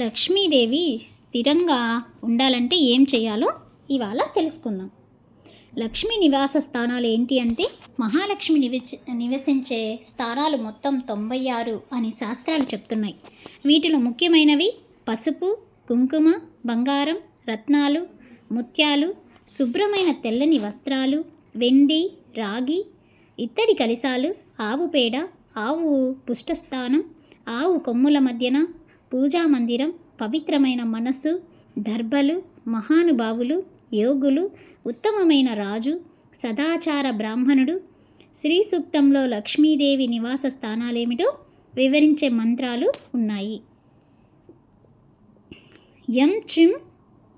లక్ష్మీదేవి స్థిరంగా ఉండాలంటే ఏం చేయాలో ఇవాళ తెలుసుకుందాం. లక్ష్మీ నివాస స్థానాలు ఏంటి అంటే మహాలక్ష్మి నివసి నివసించే స్థానాలు మొత్తం తొంభై ఆరు అని శాస్త్రాలు చెప్తున్నాయి. వీటిలో ముఖ్యమైనవి పసుపు కుంకుమ బంగారం రత్నాలు ముత్యాలు శుభ్రమైన తెల్లని వస్త్రాలు వెండి రాగి ఇత్తడి కలిసాలు ఆవు పేడ ఆవు పుష్టస్థానం ఆవు కొమ్ముల మధ్యన పూజా మందిరం పవిత్రమైన మనస్సు దర్భలు మహానుభావులు యోగులు ఉత్తమమైన రాజు సదాచార బ్రాహ్మణుడు శ్రీ సూక్తంలో లక్ష్మీదేవి నివాస స్థానాలేమిటో వివరించే మంత్రాలు ఉన్నాయి. యం చిం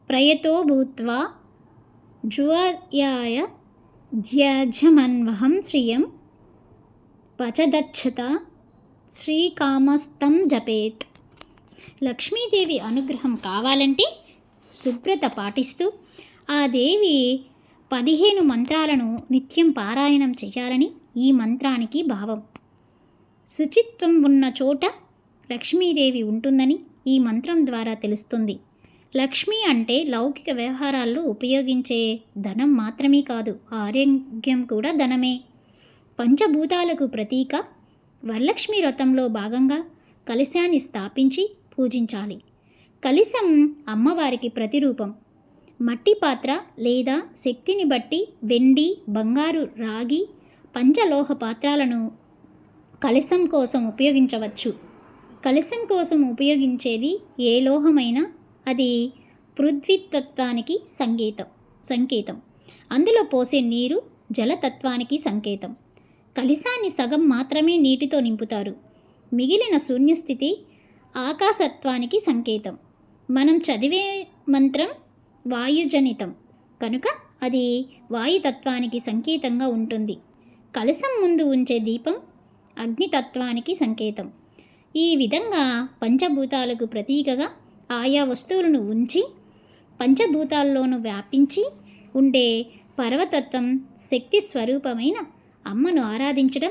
ప్రయతో భూత్వా జ్వయాయ ధ్యజమన్వహం శ్రియం పచదచ్చత శ్రీకామస్తం జపేత్. లక్ష్మీదేవి అనుగ్రహం కావాలంటే శుభ్రత పాటిస్తూ ఆ దేవి పదిహేను మంత్రాలను నిత్యం పారాయణం చేయాలని ఈ మంత్రానికి భావం. శుచిత్వం ఉన్న చోట లక్ష్మీదేవి ఉంటుందని ఈ మంత్రం ద్వారా తెలుస్తుంది. లక్ష్మి అంటే లౌకిక వ్యవహారాల్లో ఉపయోగించే ధనం మాత్రమే కాదు ఆరోగ్యం కూడా ధనమే. పంచభూతాలకు ప్రతీక వరలక్ష్మి వ్రతంలో భాగంగా కలశాన్ని స్థాపించి పూజించాలి. కలిసం అమ్మవారికి ప్రతిరూపం. మట్టి పాత్ర లేదా శక్తిని బట్టి వెండి బంగారు రాగి పంచలోహ పాత్రలను కలశం కోసం ఉపయోగించవచ్చు. కలశం కోసం ఉపయోగించేది ఏ లోహమైనా అది పృథ్వీతత్వానికి సంకేతం సంకేతం. అందులో పోసే నీరు జలతత్వానికి సంకేతం. కలిశాన్ని సగం మాత్రమే నీటితో నింపుతారు. మిగిలిన శూన్యస్థితి ఆకాశత్వానికి సంకేతం. మనం చదివే మంత్రం వాయుజనితం. కనుక అది వాయుతత్వానికి సంకేతంగా ఉంటుంది. కలశం ముందు ఉంచే దీపం అగ్నితత్వానికి సంకేతం. ఈ విధంగా పంచభూతాలకు ప్రతీకగా ఆయా వస్తువులను ఉంచి పంచభూతాల్లోనూ వ్యాపించి ఉండే పర్వతత్వం శక్తి స్వరూపమైన అమ్మను ఆరాధించడం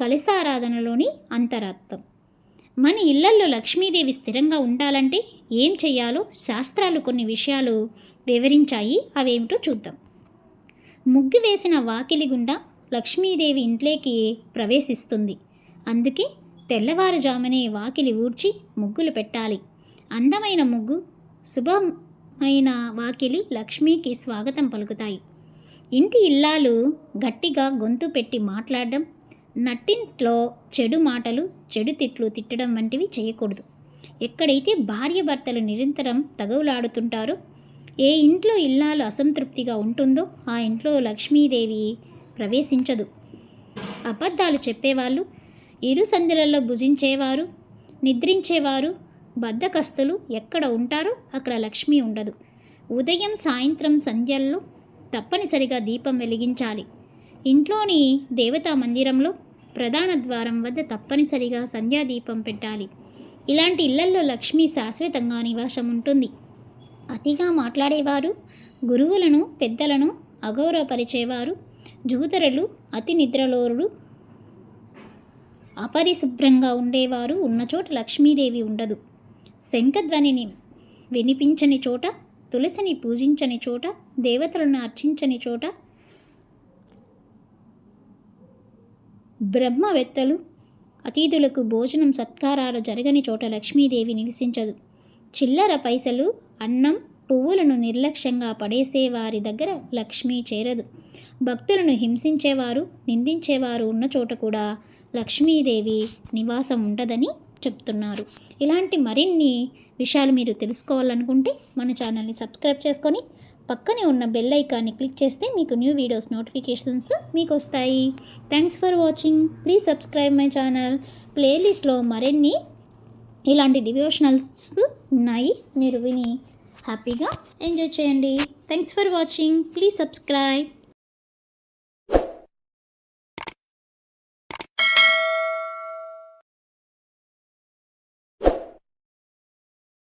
కలశారాధనలోని అంతరార్థం. మన ఇళ్ళల్లో లక్ష్మీదేవి స్థిరంగా ఉండాలంటే ఏం చేయాలో శాస్త్రాలు కొన్ని విషయాలు వివరించాయి. అవేమిటో చూద్దాం. ముగ్గు వేసిన వాకిలి గుండా లక్ష్మీదేవి ఇంట్లోకి ప్రవేశిస్తుంది. అందుకే తెల్లవారుజామునే వాకిలి ఊడ్చి ముగ్గులు పెట్టాలి. అందమైన ముగ్గు శుభమైన వాకిలి లక్ష్మీకి స్వాగతం పలుకుతాయి. ఇంటి ఇల్లాలు గట్టిగా గొంతు పెట్టి మాట్లాడడం నట్టింట్లో చెడు మాటలు చెడు తిట్లు తిట్టడం వంటివి చేయకూడదు. ఎక్కడైతే భార్య భర్తలు నిరంతరం తగవులాడుతుంటారో ఏ ఇంట్లో ఇల్లాలు అసంతృప్తిగా ఉంటుందో ఆ ఇంట్లో లక్ష్మీదేవి ప్రవేశించదు. అబద్ధాలు చెప్పేవాళ్ళు ఇరు సందులలో భుజించేవారు నిద్రించేవారు బద్ధకస్తులు ఎక్కడ ఉంటారో అక్కడ లక్ష్మి ఉండదు. ఉదయం సాయంత్రం సంధ్యల్లో తప్పనిసరిగా దీపం వెలిగించాలి. ఇంట్లోని దేవతా మందిరంలో ప్రధాన ద్వారం వద్ద తప్పనిసరిగా సంధ్యాదీపం పెట్టాలి. ఇలాంటి ఇళ్ళల్లో లక్ష్మి శాశ్వతంగా నివాసం ఉంటుంది. అతిగా మాట్లాడేవారు గురువులను పెద్దలను అగౌరవపరిచేవారు జూతరులు అతి నిద్రలోరుడు అపరిశుభ్రంగా ఉండేవారు ఉన్న చోట లక్ష్మీదేవి ఉండదు. శంఖధ్వనిని వినిపించని చోట తులసిని పూజించని చోట దేవతలను అర్చించని చోట బ్రహ్మవేత్తలు అతిథులకు భోజనం సత్కారాలు జరగని చోట లక్ష్మీదేవి నివసించదు. చిల్లర పైసలు అన్నం పువ్వులను నిర్లక్ష్యంగా పడేసే వారి దగ్గర లక్ష్మి చేరదు. భక్తులను హింసించేవారు నిందించేవారు ఉన్న చోట కూడా లక్ష్మీదేవి నివాసం ఉండదని చెప్తున్నారు. ఇలాంటి మరిన్ని విషయాలు మీరు తెలుసుకోవాలనుకుంటే మన ఛానల్ని సబ్స్క్రైబ్ చేసుకొని పక్కనే ఉన్న బెల్ ఐకాన్ని క్లిక్ చేస్తే మీకు న్యూ వీడియోస్ నోటిఫికేషన్స్ మీకు వస్తాయి thanks for watching please subscribe my channel ప్లేలిస్ట్లో మరిన్ని ఇలాంటి డివోషనల్స్ ఉన్నాయి. మీరు విని హ్యాపీగా ఎంజాయ్ చేయండి. Thanks for watching please subscribe